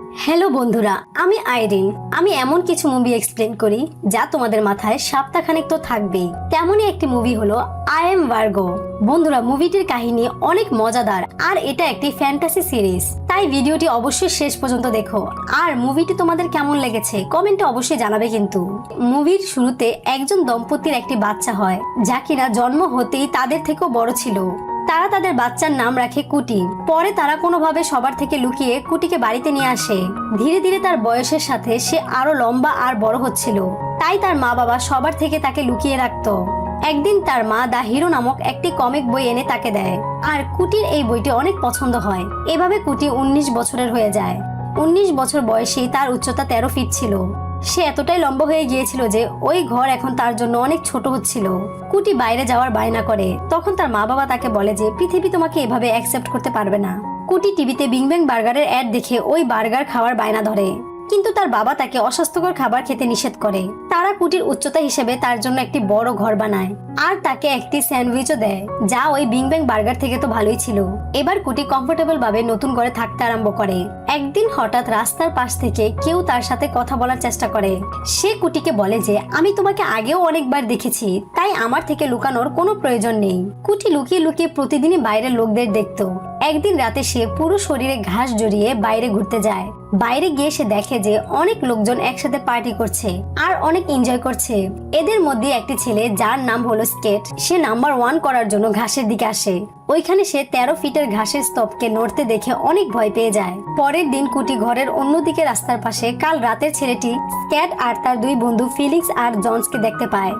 Hello বন্ধুরা, আমি আইরিন। আমি এমন কিছু মুভি এক্সপ্লেন করি যা তোমাদের মাথায় সপ্তাহখানেক তো থাকবেই। তেমনই একটি মুভি হলো আই এম ভার্গো বন্ধুরা মুভিটির কাহিনী অনেক মজাদার, আর এটা একটি ফ্যান্টাসি সিরিজ তাই ভিডিওটি অবশ্যই শেষ পর্যন্ত দেখো। আর মুভিটি তোমাদের কেমন লেগেছে কমেন্টে অবশ্যই জানাবে কিন্তু। মুভির শুরুতে একজন দম্পতির একটি বাচ্চা হয়, যা কিনা জন্ম হতেই তাদের থেকেও বড় ছিল। তারা তাদের বাচ্চার নাম রাখে কুটি। পরে তারা কোনোভাবে সবার থেকে লুকিয়ে কুটিকে বাড়িতে নিয়ে আসে। ধীরে ধীরে তার বয়সের সাথে সে আরও লম্বা আর বড় হচ্ছিল। তাই তার মা বাবা সবার থেকে তাকে লুকিয়ে রাখত। একদিন তার মা দা হিরো নামক একটি কমিক বই এনে তাকে দেয়। আর কুটির এই বইটি অনেক পছন্দ হয়। এভাবে কুটি উনিশ বছরের হয়ে যায়। উনিশ বছর বয়সেই তার উচ্চতা তেরো ফিট ছিল। সে এতটাই লম্বা হয়ে গিয়েছিল যে ওই ঘর এখন তার জন্য অনেক ছোট হচ্ছিল। কুটি বাইরে যাওয়ার বায়না করে। তখন তার মা বাবা তাকে বলে যে, পৃথিবী তোমাকে এভাবে অ্যাকসেপ্ট করতে পারবে না। কুটি টিভিতে বিং ব্যাং বার্গারের অ্যাড দেখে ওই বার্গার খাওয়ার বায়না ধরে। কিন্তু তার বাবা তাকে অস্বাস্থ্যকর খাবার খেতে নিষেধ করে। তারা কুটির উচ্চতা হিসেবে তার জন্য একটি বড় ঘর বানায় আর তাকে একটি স্যান্ডউইচও দেয়, যা ওই বিং ব্যাং বার্গার থেকে তো ভালোই ছিল। এবার কুটি কমফোর্টেবল ভাবে নতুন ঘরে থাকতে আরম্ভ করে। একদিন হঠাৎ রাস্তার পাশ থেকে কেউ তার সাথে কথা বলার চেষ্টা করে। সে কুটিকে বলে যে, আমি তোমাকে আগেও অনেকবার দেখেছি, তাই আমার থেকে লুকানোর কোনো প্রয়োজন নেই। কুটি লুকিয়ে লুকিয়ে প্রতিদিনই বাইরের লোকদের দেখতো। একদিন রাতে সে পুরো শরীরে ঘাস জড়িয়ে বাইরে ঘুরতে যায়। বাইরে গিয়ে সে দেখে যে অনেক লোকজন একসাথে পার্টি করছে আর অনেক এনজয় করছে। এদের মধ্যে একটি ছেলে যার নাম হলো স্কেট, সে নাম্বার ওয়ান করার জন্য ঘাসের দিকে আসে। ওইখানে সে তেরো ফিটের ঘাসের স্তবকে নড়তে দেখে অনেক ভয় পেয়ে যায়। পরের দিন কুটি ঘরের অন্যদিকে রাস্তার পাশে কাল রাতের ছেলেটি স্ক্যাট আর তার দুই বন্ধু ফিলিক্স আর জন্সকে দেখতে পায়।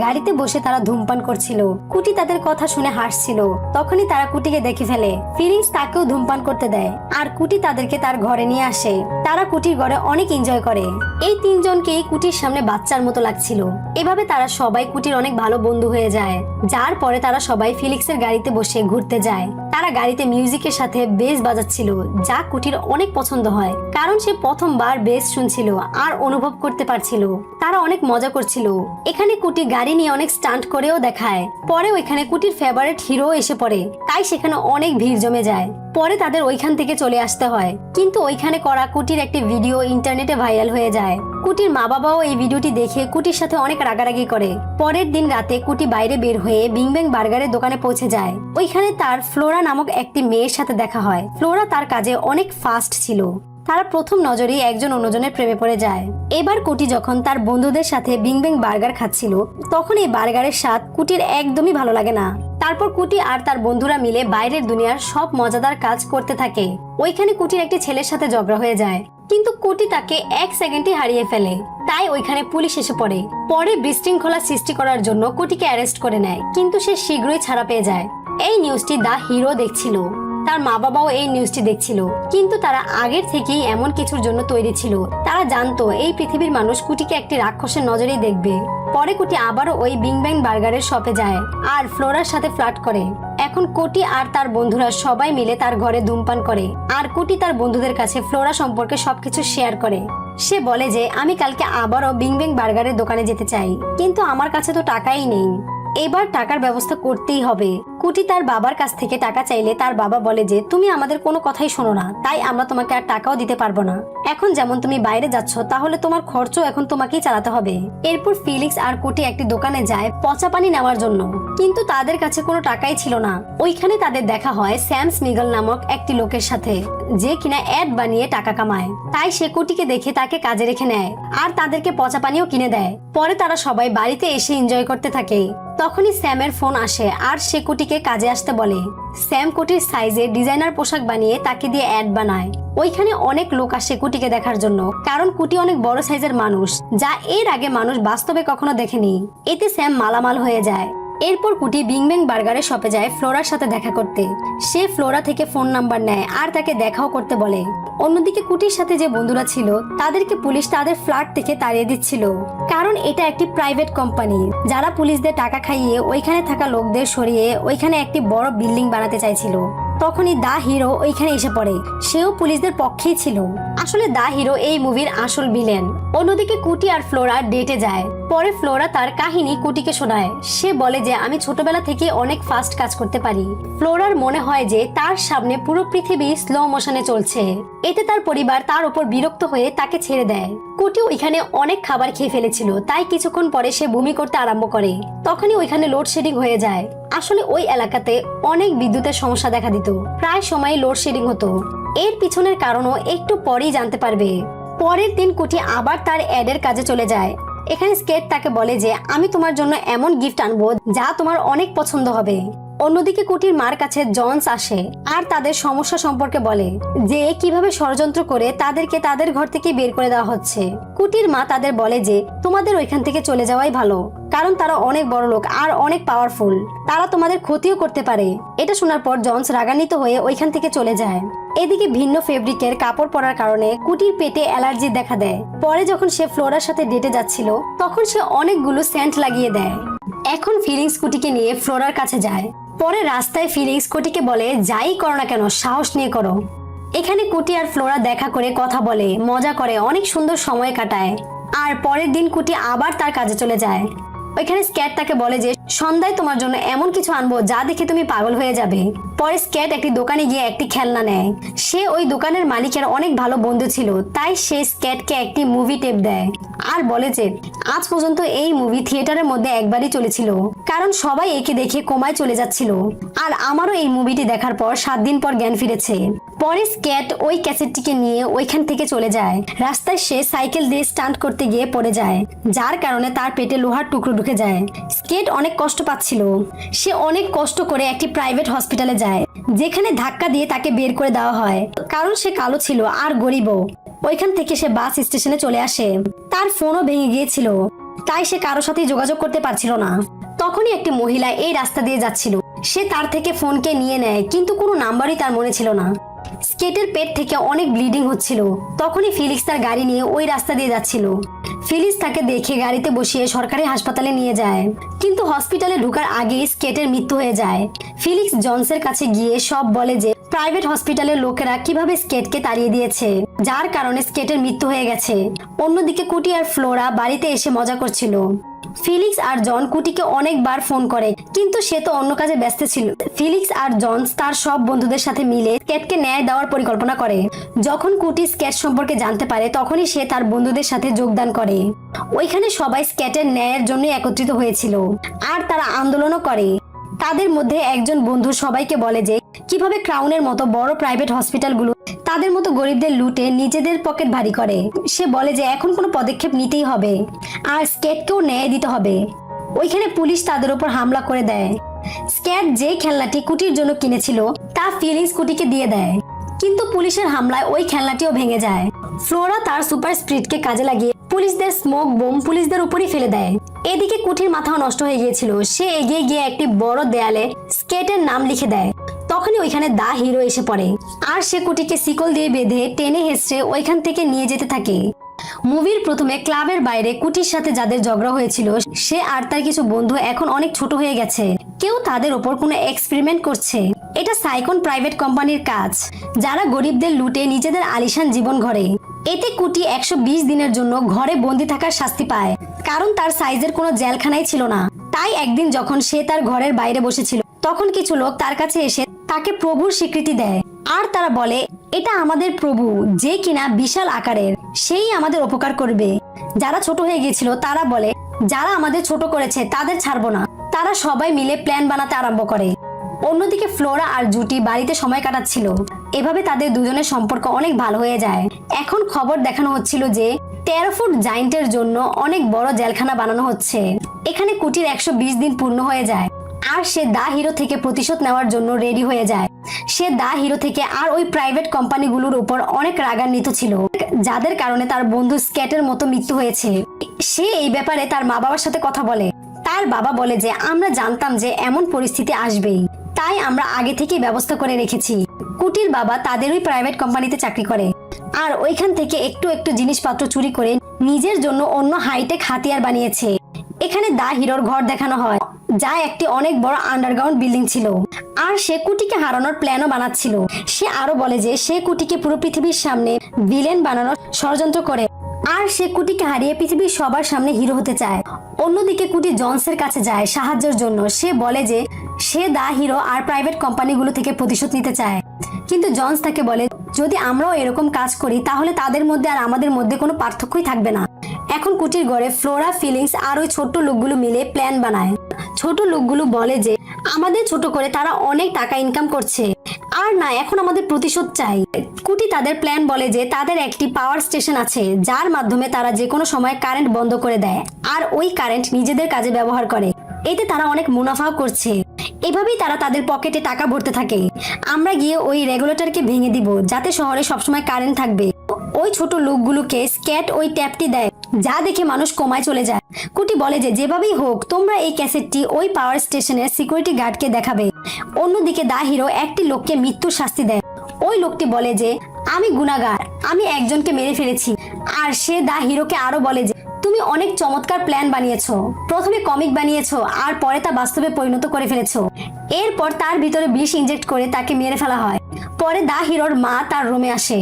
গাড়িতে বসে তারা ধূমপান করছিল। কুটি তাদের কথা শুনে হাসছিল। তখনই তারা কুটিকে দেখে ফেলে। ফিলিংস তাকেও ধূমপান করতে দেয়। আর কুটি তাদেরকে তার ঘরে নিয়ে আসে। তারা কুটির ঘরে অনেক এনজয় করে। এই তিনজনকেই কুটির সামনে বাচ্চার মতো লাগছিল। এভাবে তারা সবাই কুটির অনেক ভালো বন্ধু হয়ে যায়। যার পরে তারা সবাই ফিলিক্সের গাড়িতে বসে ঘুরতে যায়। তারা গাড়িতে মিউজিকের সাথে বেস বাজাচ্ছিল, যা কুটির অনেক পছন্দ হয়। কারণ সে প্রথমবার বেস শুনছিল আর অনুভব করতে পারছিল। তারা অনেক মজা করছিল। এখানে কুটি গাড়ি নিয়ে অনেক স্টান্ট করেও দেখায়। পরে ওইখানে কুটির ফেভারিট হিরো এসে পড়ে। তাই সেখানে অনেক ভিড় জমে যায়। পরে তাদের ওইখান থেকে চলে আসতে হয়। কিন্তু ওইখানে করা কুটির একটি ভিডিও ইন্টারনেটে ভাইরাল হয়ে যায়। কুটির মা বাবাও এই ভিডিওটি দেখে কুটির সাথে অনেক রাগারাগি করে। পরের দিন রাতে কুটি বাইরে বের হয়ে বিং ব্যাং বার্গারের দোকানে পৌঁছে যায়। ওইখানে তার ফ্লোরা নামক একটি মেয়ের সাথে দেখা হয়। ফ্লোরা তার কাজে অনেক ফাস্ট ছিল। তারা প্রথম নজরেই একজন অন্যজনের প্রেমে পড়ে যায়। এবার কুটি যখন তার বন্ধুদের সাথে বিং ব্যাং বার্গার খাচ্ছিল তখন এই বার্গারের স্বাদ কুটির একদমই ভালো লাগে না। তারপর কুটি আর তার বন্ধুরা মিলে বাইরের দুনিয়ার সব মজাদার কাজ করতে থাকে। ওইখানে কুটির একটি ছেলের সাথে ঝগড়া হয়ে যায়। কিন্তু কুটি তাকে এক সেকেন্ডে হারিয়ে ফেলে। তাই ওইখানে পুলিশ এসে পড়ে। পরে বিশৃঙ্খলা সৃষ্টি করার জন্য কুটিকে অ্যারেস্ট করে নেয়। কিন্তু সে শীঘ্রই ছাড়া পেয়ে যায়। এই নিউজটি দা হিরো দেখছিল। তার মা বাবাও এই নিউজটি দেখছিল। কিন্তু তারা আগের থেকেই এমন কিছুর জন্য তৈরি ছিল। তারা জানতো এই পৃথিবীর মানুষ কুটিকে একটি রাক্ষসের নজরেই দেখবে। পরে কোটি আবারও ওই বিং ব্যাং বার্গারের শপে যায় আর ফ্লোরার সাথে ফ্লার্ট করে। এখন কোটি আর তার বন্ধুরা সবাই মিলে তার ঘরে ধূমপান করে আর কোটি তার বন্ধুদের কাছে ফ্লোরা সম্পর্কে সবকিছু শেয়ার করে। সে বলে যে, আমি কালকে আবারও বিং ব্যাং বার্গারের দোকানে যেতে চাই, কিন্তু আমার কাছে তো টাকাই নেই। এবার টাকার ব্যবস্থা করতেই হবে। কুটি তার বাবার কাছ থেকে টাকা চাইলে তার বাবা বলে যে, তুমি আমাদের কোনো কথাই শোনো না, তাই আমরা তোমাকে আর টাকাও দিতে পারব না। এখন যেমন তুমি বাইরে যাচ্ছ, তাহলে তোমার খরচও এখন তোমাকেই চালাতে হবে। এরপর ফিলিক্স আর কুটি একটি দোকানে যায় পচা পানি নেওয়ার জন্য। কিন্তু তাদের কাছে কোনো টাকাই ছিল না। ওইখানে তাদের দেখা হয় স্যাম স্মিগল নামক একটি লোকের সাথে, যে কিনা অ্যাড বানিয়ে টাকা কামায়। তাই সে কুটিকে দেখে তাকে কাজে রেখে নেয়, আর তাদেরকে পচা পানিও কিনে দেয়। পরে তারা সবাই বাড়িতে এসে এনজয় করতে থাকে। তখনই স্যামের ফোন আসে আর সে কুটিকে কাজে আসতে বলে। স্যাম কুটির সাইজে ডিজাইনার পোশাক বানিয়ে তাকে দিয়ে অ্যাড বানায়। ওইখানে অনেক লোক আসে কুটিকে দেখার জন্য, কারণ কুটি অনেক বড় সাইজের মানুষ, যা এর আগে মানুষ বাস্তবে কখনো দেখেনি। এতে স্যাম মালামাল হয়ে যায়। এরপর কুটি বিং ব্যাং বার্গারের শপে যায় ফ্লোরার সাথে দেখা করতে। সে ফ্লোরা থেকে ফোন নাম্বার নেয় আর তাকে দেখাও করতে বলে। অন্যদিকে কুটির সাথে যে বন্ধুরা ছিল, তাদেরকে পুলিশ তাদের ফ্ল্যাট থেকে তাড়িয়ে দিচ্ছিল। কারণ এটা একটি প্রাইভেট কোম্পানি, যারা পুলিশদের টাকা খাইয়ে ওইখানে থাকা লোকদের সরিয়ে ওইখানে একটি বড় বিল্ডিং বানাতে চাইছিল। তখনই দা হিরো ওইখানে এসে পড়ে। সেও পুলিশদের পক্ষেই ছিল। আসলে দা হিরো এই মুভির আসল ভিলেন। অন্যদিকে কুটি আর ফ্লোরা ডেটে যায়। পরে ফ্লোরা তার কাহিনী কুটিকে শোনায়। সে বলে যে, আমি ছোটবেলা থেকে অনেক ফাস্ট কাজ করতে পারি। ফ্লোরার মনে হয় যে, তার সামনে পুরো পৃথিবী স্লো মোশনে চলছে। এতে তার পরিবার তার উপর বিরক্ত হয়ে তাকে ছেড়ে দেয়। কুটি ওইখানে অনেক খাবার খেয়ে ফেলেছিল, তাই কিছুক্ষণ পরে সে বমি করতে আরম্ভ করে। তখনই ওইখানে লোডশেডিং হয়ে যায়। আসলে ওই এলাকাতে অনেক বিদ্যুতের সমস্যা দেখা দিত। প্রায় সময় লোডশেডিং হতো। এর পিছনের কারণও একটু পরেই জানতে পারবে। পরের দিন কুটি আবার তার অ্যাডের কাজে চলে যায়। এখানে স্কেট তাকে বলে যে, আমি তোমার জন্য এমন গিফট আনব যা তোমার অনেক পছন্দ হবে। অন্যদিকে কুটির মার কাছে জনস আসে আর তাদের সমস্যা সম্পর্কে বলে যে, কীভাবে ষড়যন্ত্র করে তাদেরকে তাদের ঘর থেকে বের করে দেওয়া হচ্ছে? কুটির মা তাদের বলে যে, তোমাদের ওইখান থেকে চলে যাওয়াই ভালো, কারণ তারা অনেক বড় লোক আর অনেক পাওয়ারফুল তারা তোমাদের ক্ষতিও করতে পারে। এটা শোনার পর জন্স রাগান্বিত হয়ে ওইখান থেকে চলে যায়। এদিকে ভিন্ন ফেব্রিকের কাপড় পরার কারণে কুটির পেটে অ্যালার্জি দেখা দেয়। পরে যখন সে ফ্লোরার সাথে ডেটে যাচ্ছিল, তখন সে অনেকগুলো সেন্ট লাগিয়ে দেয়। এখন ফিলিংস কুটিকে নিয়ে ফ্লোরার কাছে যায়। পরে রাস্তায় ফিলিংস কুটিকে বলে, যাই করো না কেন, সাহস নিয়ে করো। এখানে কুটি আর ফ্লোরা দেখা করে কথা বলে, মজা করে, অনেক সুন্দর সময় কাটায়। আর পরের দিন কুটি আবার তার কাজে চলে যায়। ওইখানে স্ক্যাট তাকে বলে যে, সন্ধ্যায় তোমার জন্য এমন কিছু আনব যা দেখে তুমি পাগল হয়ে যাবে। পরে স্ক্যাট একটি দোকানে গিয়ে একটি খেলনা নেয়। সে ওই দোকানের মালিকের অনেক ভালো বন্ধু ছিল, তাই সে স্ক্যাটকে একটি মুভি টেপ দেয় আর বলে যে, আজ পর্যন্ত এই মুভি থিয়েটারের মধ্যে একবারই চলেছিল, কারণ সবাই একে দেখে কোমায় চলে যাচ্ছিল। আর আমারও এই মুভিটি দেখার পর সাত দিন পর জ্ঞান ফিরেছে। পরে স্ক্যাট ওই ক্যাসেটটিকে নিয়ে ওইখান থেকে চলে যায়। রাস্তায় সে সাইকেল দিয়ে স্টান্ট করতে গিয়ে পড়ে যায়, যার কারণে তার পেটে লোহার টুকরো ঢুকে যায়। স্কেট অনেক কষ্ট পাচ্ছিল। সে অনেক কষ্ট করে একটি প্রাইভেট হসপিটালে যায়, যেখানে ধাক্কা দিয়ে তাকে বের করে দেওয়া হয়। কারণ সে কালো ছিল আর গরিবও ওইখান থেকে সে বাস স্টেশনে চলে আসে। তার ফোনও ভেঙে গিয়েছিল। তাই সে কারোর সাথে যোগাযোগ করতে পারছিল না। তখনই একটি মহিলা এই রাস্তা দিয়ে যাচ্ছিল। সে তার থেকে ফোনকে নিয়ে নেয়, কিন্তু কোনো নাম্বারই তার মনে ছিল না। স্কেটের পেট থেকে অনেক ব্লিডিং হচ্ছিল। তখনই ফিলিক্স তার গাড়ি নিয়ে ওই রাস্তা দিয়ে যাচ্ছিল। ফিলিক্স তাকে দেখে গাড়িতে বসিয়ে সরকারি হাসপাতালে নিয়ে যায়। কিন্তু হসপিটালে ঢোকার আগেই স্কেটের মৃত্যু হয়ে যায়। ফিলিক্স জনসের কাছে গিয়ে সব বলে যে, প্রাইভেট হসপিটালের লোকেরা কীভাবে স্কেটকে তাড়িয়ে দিয়েছে? যার কারণে স্কেটের মৃত্যু হয়ে গেছে। অন্যদিকে কুটি আর ফ্লোরা বাড়িতে এসে মজা করছিল। ফিলিক্স আর জন কুটিকে অনেকবার ফোন করে, কিন্তু সে তো অন্য কাজে ব্যস্ত ছিল। ফিলিক্স আর জনস তার সব বন্ধুদের সাথে মিলে স্কেটকে ন্যায় দেওয়ার পরিকল্পনা করে। যখন কুটি স্কেট সম্পর্কে জানতে পারে, তখনই সে তার বন্ধুদের সাথে যোগদান করে। ওইখানে সবাই স্কেটের ন্যায়ের জন্য একত্রিত হয়েছিল। আর তারা আন্দোলনও করে। তাদের মধ্যে একজন বন্ধু সবাইকে বলে যে, কীভাবে ক্রাউনের মতো বড় প্রাইভেট হসপিটালগুলো তাদের মতো গরিবদের লুটে নিজেদের পকেট ভারী করে? সে বলে যে, এখন কোনো পদক্ষেপ নিতেই হবে। আর স্কেটকেও ন্যায় দিতে হবে। ওইখানে পুলিশ তাদের উপর হামলা করে দেয়। স্ক্যাট যে খেলনাটি কুটির জন্য কিনেছিল, তা ফিলিংস কুটিকে দিয়ে দেয়। কিন্তু পুলিশের হামলায় ওই খেলনাটিও ভেঙে যায়। ফ্লোরা তার সুপার স্প্রিটকে কাজে লাগিয়ে পুলিশদের স্মোক বোম পুলিশদের উপরই ফেলে দেয়। এদিকে কুঠির মাথাও নষ্ট হয়ে গিয়েছিল। সে এগিয়ে গিয়ে একটি বড় দেয়ালে স্কেটের নাম লিখে দেয়। তখনই ওইখানে দা হিরো এসে পড়ে। আর সে কুটিকে শিকল দিয়ে বেঁধে টেনে হেসড়ে ওইখান থেকে নিয়ে যেতে থাকে। মুভির প্রথমে ক্লাবের বাইরে কুটির সাথে যাদের ঝগড়া হয়েছিল, সে আর তার কিছু বন্ধু এখন অনেক ছোট হয়ে গেছে। কেউ তাদের ওপর কোনো এক্সপেরিমেন্ট করছে। এটা সাইকন প্রাইভেট কোম্পানির কাজ। যারা গরিবদের লুটে নিজেদের আলিশান জীবন ঘরে। এতে কুটি একশো বিশ দিনের জন্য ঘরে বন্দি থাকার শাস্তি পায়। কারণ তার সাইজের কোনো জেলখানাই ছিল না। তাই একদিন যখন সে তার ঘরের বাইরে বসেছিল, তখন কিছু লোক তার কাছে এসে তাকে প্রভুর স্বীকৃতি দেয়। আর তারা বলে, এটা আমাদের প্রভু, যে কিনা বিশাল আকারের, সেই আমাদের উপকার করবে। যারা ছোট হয়ে গিয়েছিল, তারা বলে, যারা আমাদের ছোট করেছে, তাদের ছাড়বো না। তারা সবাই মিলে প্ল্যান বানাতে আরম্ভ করে। অন্যদিকে ফ্লোরা আর জুটি বাড়িতে সময় কাটাচ্ছিল। এভাবে তাদের দুজনের সম্পর্ক অনেক ভালো হয়ে যায়। এখন খবর দেখানো হচ্ছিল যে তেরো ফুট জাইন্টের জন্য অনেক বড় জেলখানা বানানো হচ্ছে। এখানে কুটির একশো দিন পূর্ণ হয়ে যায়। আর সে দা হিরো থেকে প্রতিশোধ নেওয়ার জন্য রেডি হয়ে যায়। সে দা হিরো থেকে আর ওই প্রাইভেট কোম্পানিগুলোর উপর অনেক রাগান্বিত ছিল। যাদের কারণে তার বন্ধু স্ক্যাটের মতো মৃত্যু হয়েছে। সে এই ব্যাপারে তার মা বাবার সাথে কথা বলে। তার বাবা বলে যে, আমরা জানতাম যে এমন পরিস্থিতি আসবেই। তাই আমরা আগে থেকেই ব্যবস্থা করে রেখেছি। কুটির বাবা তাদের ওই প্রাইভেট কোম্পানিতে চাকরি করে। আর ওইখান থেকে একটু একটু জিনিসপত্র চুরি করে নিজের জন্য অন্য হাইটেক হাতিয়ার বানিয়েছে। এখানে দা হিরোর ঘর দেখানো হয়, যা একটি অনেক বড় আন্ডারগ্রাউন্ড বিল্ডিং ছিল। আর সে কুটিকে হারানোর প্ল্যানও বানাচ্ছিল। সে আরও বলে যে, সে কুটিকে পুরো পৃথিবীর সামনে ভিলেন বানানোর ষড়যন্ত্র করে। আর সে কুটিকে হারিয়ে পৃথিবীর সবার সামনে হিরো হতে চায়। অন্যদিকে কুটি জনসের কাছে যায় সাহায্যের জন্য। সে বলে যে, সে দা হিরো আর প্রাইভেট কোম্পানিগুলো থেকে প্রতিশোধ নিতে চায়। কিন্তু জনস তাকে বলে যদি আমরাও এরকম কাজ করি, তাহলে তাদের মধ্যে আর আমাদের মধ্যে কোনো পার্থক্যই থাকবে না। এখন কুটির ঘরে ফ্লোরা, ফিলিংস আর ওই ছোট্ট লোকগুলো মিলে প্ল্যান বানায়। ছোট লোকগুলো বলে যে, আমাদের ছোট করে তারা অনেক টাকা ইনকাম করছে। আর না, এখন আমাদের প্রতিশোধ চাই। কুটি তাদের প্ল্যান বলে যে, তাদের একটি পাওয়ার স্টেশন আছে, যার মাধ্যমে তারা যে কোনো সময় কারেন্ট বন্ধ করে দেয়, আর ওই কারেন্ট নিজেদের কাজে ব্যবহার করে। এতে তারা অনেক মুনাফাও করছে। এভাবেই তারা তাদের পকেটে টাকা ভরতে থাকে। আমরা গিয়ে ওই রেগুলেটরকে ভেঙে দিব, যাতে শহরে সবসময় কারেন্ট থাকবে। ওই ছোট লোকগুলোকে স্ক্যাট ওই ট্যাপটি দেয়, যা দেখে মানুষ কমায় চলে যায়। কুটি বলে যে, যেভাবেই হোক, তোমরা এই ক্যাসেটটি ওই পাওয়ার স্টেশনের সিকিউরিটি গার্ডকে দেখাবে। অন্যদিকে দা হিরো একটি লোককে মৃত্যুর শাস্তি দেয়। ওই লোকটি বলে যে, আমি গুনাগার আমি একজনকে মেরে ফেলেছি। আর সে দা হিরোকে আরও বলে যে তুমি অনেক চমৎকার প্ল্যান বানিয়েছো। প্রথমে কমিক বানিয়েছো, আর পরে তা বাস্তবে পরিণত করে ফেলেছো। এরপর তার ভিতরে বিষ ইনজেক্ট করে তাকে মেরে ফেলা হয়। পরে দা হিরোর মা তার রুমে আসে।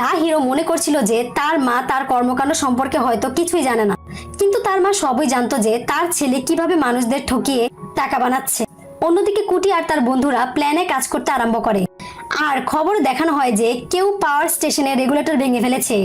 দা হিরো মনে করছিল যে তার মা তার কর্মকাণ্ড সম্পর্কে হয়তো কিছুই জানে না। কিন্তু তার মা সবই জানতো যে তার ছেলে কীভাবে মানুষদের ঠকিয়ে টাকা বানাচ্ছে। অন্যদিকে কুটি আর তার বন্ধুরা প্ল্যানে কাজ করতে আরম্ভ করে। আর খবর দেখানো হয় যে কেউ পাওয়ার স্টেশনে রেগুলেটর ভেঙে ফেলেছে।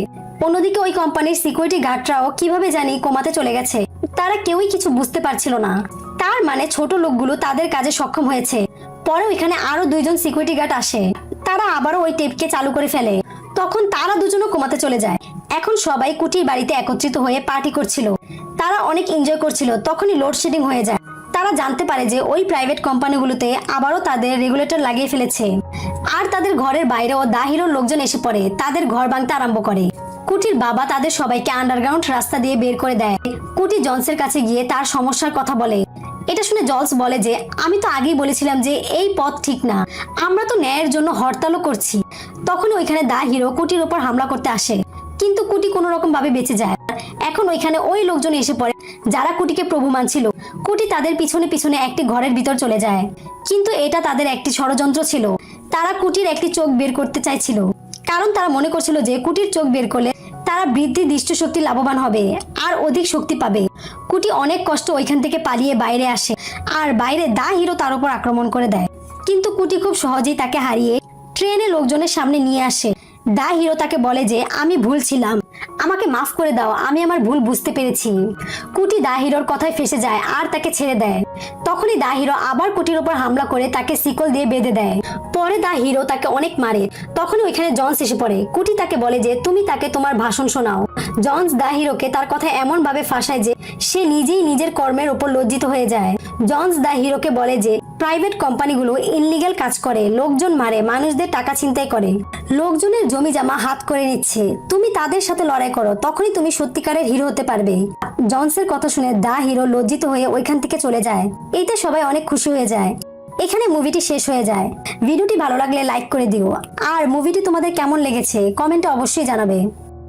অন্যদিকে ওই কোম্পানির সিকিউরিটি গার্ডরাও কীভাবে জানি কমাতে চলে গেছে, তারা কেউই কিছু বুঝতে পারছিল না। তার মানে ছোট লোকগুলো তাদের কাজে সক্ষম হয়েছে। পরে ওইখানে আরও দুইজন সিকিউরিটি গার্ড আসে। তারা আবারও ওই টেপকে চালু করে ফেলে। তখন তারা দুজনও কমাতে চলে যায়। এখন সবাই কুটির বাড়িতে একত্রিত হয়ে পার্টি করছিল। তারা অনেক এনজয় করছিল, তখনই লোডশেডিং হয়ে যায়। তারা জানতে পারে যে ওই প্রাইভেট কোম্পানিগুলোতে আবারও তাদের রেগুলেটর লাগিয়ে ফেলেছে। আর তাদের ঘরের বাইরেও দাহিরোর লোকজন এসে পড়ে, তাদের ঘর ভাঙতে আরম্ভ করে। কুটির বাবা তাদের সবাইকে আন্ডারগ্রাউন্ড রাস্তা দিয়ে বের করে দেয়। কুটি জনসের কাছে গিয়ে তার সমস্যার কথা বলে। এটা শুনে জলস বলে যে, আমি তো আগেই বলেছিলাম যে এই পথ ঠিক না। আমরা তো ন্যায়ের জন্য হরতালও করছি। তখন ওইখানে দা হিরো কুটির ওপর হামলা করতে আসে। কিন্তু কুটি কোনো রকম ভাবে বেঁচে যায় এখন ওইখানে ওই লোকজন এসে পড়ে, যারা কুটিকে প্রভু মানছিল। কুটি তাদের পিছনে পিছনে একটি ঘরের ভিতর চলে যায়। কিন্তু এটা তাদের একটি ষড়যন্ত্র ছিল। তারা কুটির একটি চোখ বের করতে চাইছিল। কারণ তারা মনে করছিল যে কুটির চোখ বের করলে তারা বৃদ্ধি দৃষ্টিশক্তি লাভবান হবে আর অধিক শক্তি পাবে। কুটি অনেক কষ্ট ওইখান থেকে পালিয়ে বাইরে আসে আর বাইরে দা হিরো তার উপর আক্রমণ করে দেয়। কিন্তু কুটি খুব সহজেই তাকে হারিয়ে ট্রেনে লোকজনের সামনে নিয়ে আসে। দা হিরো তাকে বলে যে, আমি ভুল ছিলাম। আমাকে মাফ করে দাও, আমি আমার ভুল বুঝতে পেরেছি। কুটি দা হিরোর কথায় ফেসে যায় আর তাকে ছেড়ে দেয়। তখনই দা হিরো আবার কুটির ওপর হামলা করে তাকে শিকল দিয়ে বেঁধে দেয়। পরে দা হিরো তাকে অনেক মারে। তখনই ওইখানে জন্স এসে পড়ে। কুটি তাকে বলে যে, তুমি তাকে তোমার ভাষণ শোনাও। জন্স দা হিরোকে তার কথা এমন ভাবে ফাঁসায় যে, সে নিজেই নিজের কর্মের উপর লজ্জিত হয়ে যায়। জন্স দা হিরোকে বলে যে, প্রাইভেট কোম্পানিগুলো ইনলিগাল কাজ করে, লোকজন মারে, মানুষদের টাকা ছিনতাই করে। লোকজনের জমি জামা হাত করে নিচ্ছে। তুমি তাদের সাথে লড়াই করো, তখনই তুমি সত্যিকারের হিরো হতে পারবে। জনসের কথা শুনে দা হিরো লজ্জিত হয়ে ওইখান থেকে চলে যায়। এতে সবাই অনেক খুশি হয়ে যায়। এখানে মুভিটি শেষ হয়ে যায়। ভিডিওটি ভালো লাগলে লাইক করে দিও। আর মুভিটি তোমাদের কেমন লেগেছে, কমেন্টে অবশ্যই জানাবে।